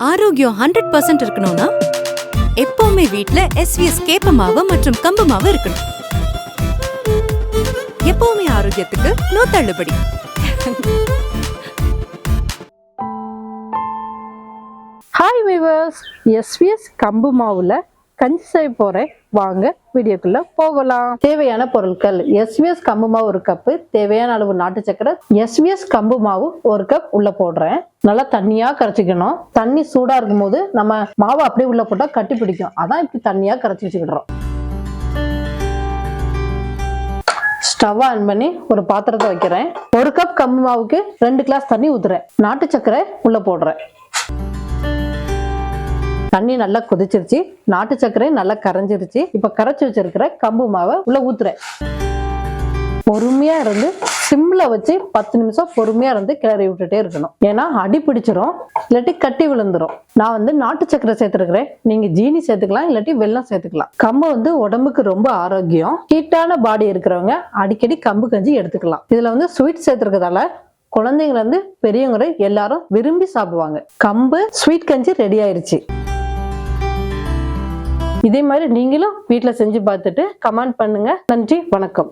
ஆரோக்கியம் hundred percent இருக்கணும்னா எப்பவுமே வீட்ல எஸ்விஎஸ் கேப்ப மாவு மற்றும் கம்பு மாவு இருக்கணும். எப்பவுமே ஆரோக்கியத்துக்கு நோ தள்ளுபடி. ஹாய் விவர்ஸ் எஸ்விஎஸ் கம்பு மாவுல கஞ்சி செய்ய போறேன். வாங்க வீடியோக்குள்ள போகலாம். தேவையான பொருட்கள் எஸ்விஎஸ் கம்பு மாவு ஒரு கப்பு தேவையான அளவு நாட்டு சக்கரை எஸ்விஎஸ் கம்பு மாவு ஒரு கப் உள்ள போடுறேன். நல்லா தண்ணியா கரைச்சிக்கணும். தண்ணி சூடா இருக்கும் போது நம்ம மாவு அப்படியே உள்ள போட்டா கட்டி பிடிக்கும். அதான் இப்படி தண்ணியா கரைச்சி வச்சுக்கிடுறோம். ஸ்டவ் ஆன் பண்ணி ஒரு பாத்திரத்தை வைக்கிறேன். ஒரு கப் கம்பு மாவுக்கு ரெண்டு கிளாஸ் தண்ணி ஊத்துறேன். நாட்டு சக்கரை உள்ள போடுறேன். தண்ணி நல்லா கொதிச்சிருச்சு. நாட்டு சர்க்கரை நல்லா கரைஞ்சிருச்சு. இப்போ கரைச்சி வச்சிருக்கிற கம்பு மாவை உள்ள ஊத்துறேன். பொறுமையா இருந்து சிம்ல வச்சு பத்து நிமிஷம் பொறுமையா இருந்து கிளறி விட்டுட்டே இருக்கணும். ஏன்னா அடி பிடிச்சிரும் இல்லாட்டி கட்டி விழுந்துரும். நான் வந்து நாட்டு சர்க்கரை சேர்த்துருக்கிறேன். நீங்க ஜீனி சேர்த்துக்கலாம் இல்லாட்டி வெல்லம் சேர்த்துக்கலாம். கம்பு வந்து உடம்புக்கு ரொம்ப ஆரோக்கியம். ஹீட்டான பாடி இருக்கிறவங்க அடிக்கடி கம்பு கஞ்சி எடுத்துக்கலாம். இதுல வந்து ஸ்வீட் சேர்த்துருக்கதால குழந்தைங்கள இருந்து பெரியவங்க எல்லாரும் விரும்பி சாப்பிடுவாங்க. கம்பு ஸ்வீட் கஞ்சி ரெடி ஆயிருச்சு. இதே மாதிரி நீங்களும் வீட்டில் செஞ்சு பார்த்துட்டு கமெண்ட் பண்ணுங்க. நன்றி வணக்கம்.